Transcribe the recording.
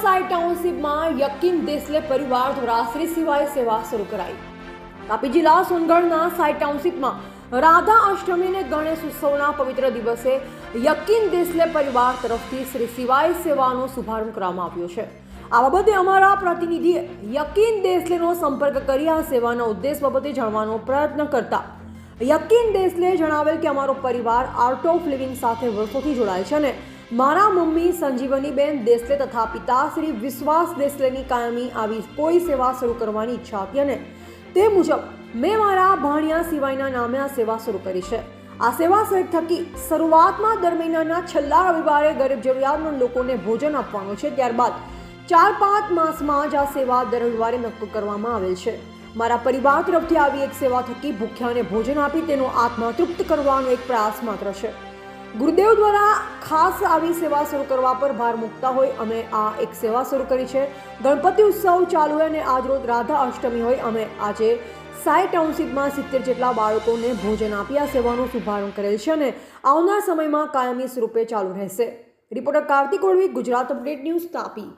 ટાઉનશીપમાં યકીન દેસલે પરિવાર દ્વારા શ્રી સિવાય સેવા શરૂ કરાઈ. તાપી જિલ્લા સોનગઢના સાઈ ટાઉનશીપમાં રાધા અષ્ટમી અને ગણેશ ઉત્સવના પવિત્ર દિવસે યકીન દેસલે પરિવાર તરફથી શ્રી સિવાય સેવાનો શુભારંભ કરવામાં આવ્યો છે. આ બાબતે અમારા પ્રતિનિધિએ યકીન દેસલેનો સંપર્ક કરી આ સેવાના ઉદ્દેશ બાબતે જાણવાનો પ્રયત્ન કરતા યકીન દેસલે જણાવેલ કે અમારો પરિવાર આર્ટ ઓફ લિવિંગ સાથે વર્ષોથી જોડાય છે અને મારા મમ્મી સંજીવનીબેન દેસલે તથા પિતા શ્રી વિશ્વાસ દેસલેની કાયમી આવી કોઈ સેવા શરૂ કરવાની ઈચ્છા હતી અને તે મુજબ મેં મારા ભાણિયા સિવાયના નામે આ સેવા શરૂ કરી છે. આ સેવા થકી શરૂઆતમાં દર મહિનાના છેલ્લા રવિવારે ગરીબ જરૂરિયાતમંદ લોકોને ભોજન આપવાનું છે. ત્યારબાદ ચાર પાંચ માસમાં જ આ સેવા દર રવિવારે નક્કી કરવામાં આવેલ છે. મારા પરિવાર તરફથી આવી એક સેવા થકી ભૂખ્યાને ભોજન આપી તેનો આત્મા તૃપ્ત કરવાનો એક પ્રયાસ માત્ર છે. ગુરુદેવ દ્વારા ખાસ આવી સેવા શરૂ કરવા પર ભાર મૂકતા હોય, અમે આ એક સેવા શરૂ કરી છે. ગણપતિ ઉત્સવ ચાલુ હોય અને આજરોજ રાધા અષ્ટમી હોય, અમે આજે સાઈ ટાઉનશીપમાં સિત્તેર જેટલા બાળકોને ભોજન આપી આ સેવાનો શુભારંભ કરેલ છે અને આવનાર સમયમાં કાયમી સ્વરૂપે ચાલુ રહેશે. Reporter Kartik Olvi, Gujarat update news Tapi.